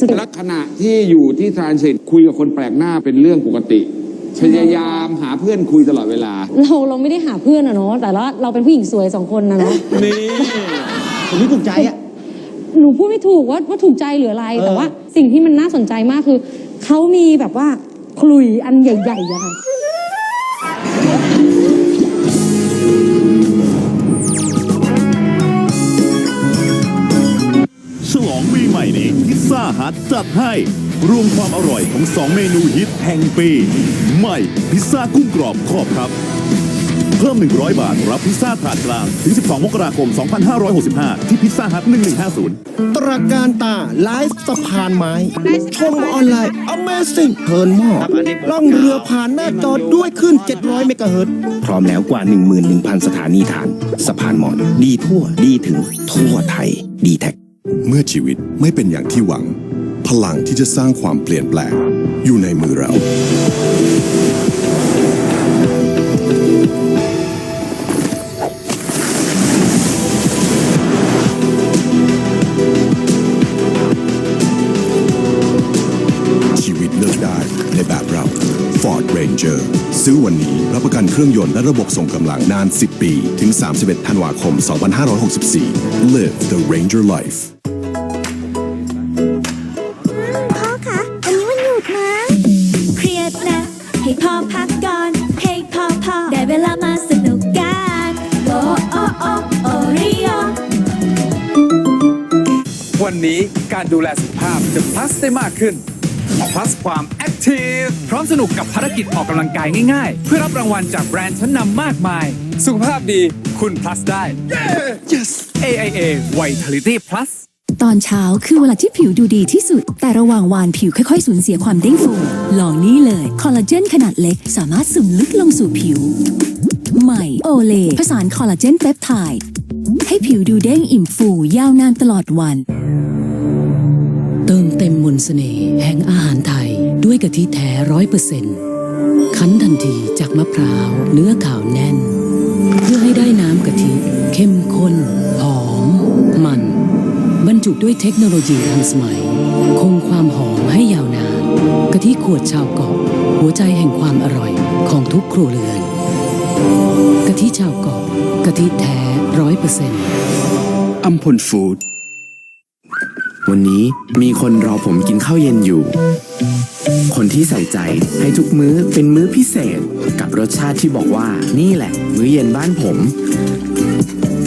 สุดลักษณะที่อยู่ที่ทรานสิตคุยกับคนแปลกหน้าเป็นเรื่องปกติพยายามหาเพื่อนคุยตลอดเวลา เราเราไม่ได้หาเพื่อนอะเนาะแต่ว่าเราเป็นผู้หญิงสวยสองคนนะเนาะนี่คนที่ถูกใจอะหนูพูดไม่ถูกว่าว่าถูกใจหรืออะไรเออแต่ว่าสิ่งที่มันน่าสนใจมากคือ เขามีแบบว่าขลุยอันใหญ่ๆอะค่ะ นี้พิซซ่าฮัทจัดให้ รวมความอร่อยของ 2 เมนูฮิตแห่งปี ใหม่พิซซ่ากุ้งกรอบขอบครับ เพิ่ม 100 บาท รับพิซซ่าถาดกลาง ถึง 12 มกราคม 2565 ที่พิซซ่าฮัท1150 ตระการตา ไลฟ์สะพานไม้ ชมออนไลน์ Amazing เทิร์นหม้อล่องเรือผ่านหน้าจอด้วยขึ้น 700 เมกะเฮิรตซ์พร้อมแล้วกว่า 11,000 สถานีฐาน สะพานหมอน ดีทั่วดีถึงทั่วไทยดีแท็ก เมื่อชีวิตไม่เป็นอย่างที่หวัง พลังที่จะสร้างความเปลี่ยนแปลง อยู่ในมือเรา ชีวิตเลือกได้ในแบบเรา Ford Ranger ซื้อวันนี้รับประกันเครื่องยนต์และระบบส่งกำลังนาน 10 ปี ถึง 31 ธันวาคม 2564 Live the Ranger Life วันนี้การดูแลสุขภาพจะ plus ได้มากขึ้น plus ความ active พร้อมสนุกกับภารกิจออกกำลังกายง่ายๆ เพื่อรับรางวัลจากแบรนด์ชั้นนำมากมาย สุขภาพดีคุณ plus ได้ yes AIA Vitality Plus ตอนเช้าคือเวลาที่ผิวดูดีที่สุด แต่ระหว่างวันผิวค่อยๆ สูญเสียความเด้งฟูลองนี่เลย คอลลาเจนขนาดเล็ก สามารถซึมลึกลงสู่ผิว ใหม่โอเลผสานคอลลาเจนเปปไทด์ ให้ผิวดูเด้งอิ่มฟูยาวนานตลอดวัน เติมเต็มมนต์เสน่ห์แห่งอาหารไทยด้วยกะทิแท้ร้อยเปอร์เซ็นต์คั้นทันทีจากมะพร้าว เนื้อขาวแน่น เพื่อให้ได้น้ำกะทิ เข้มข้น หอม มัน บรรจุด้วยเทคโนโลยีทันสมัย คงความหอมให้ยาวนานกะทิขวดชาวเกาะ หัวใจแห่งความอร่อยของทุกครัวเรือน กะทิชาวเกาะกะทิแท้ร้อยเปอร์เซ็นต์อัมพลฟู้ดวันนี้มีคนรอผมกินข้าวเย็นอยู่ คนที่ใส่ใจให้ทุกมื้อเป็นมื้อพิเศษ กับรสชาติที่บอกว่านี่แหละ มื้อเย็นบ้านผม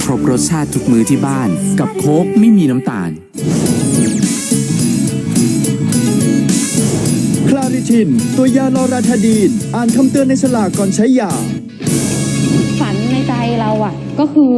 ครบรสชาติทุกมื้อที่บ้าน กับโค้กไม่มีน้ำตาลคลาริทิน ตัวยานอราธาดีน อ่านคำเตือนในฉลากก่อนใช้ยา ฝันในใจเราอะก็คือ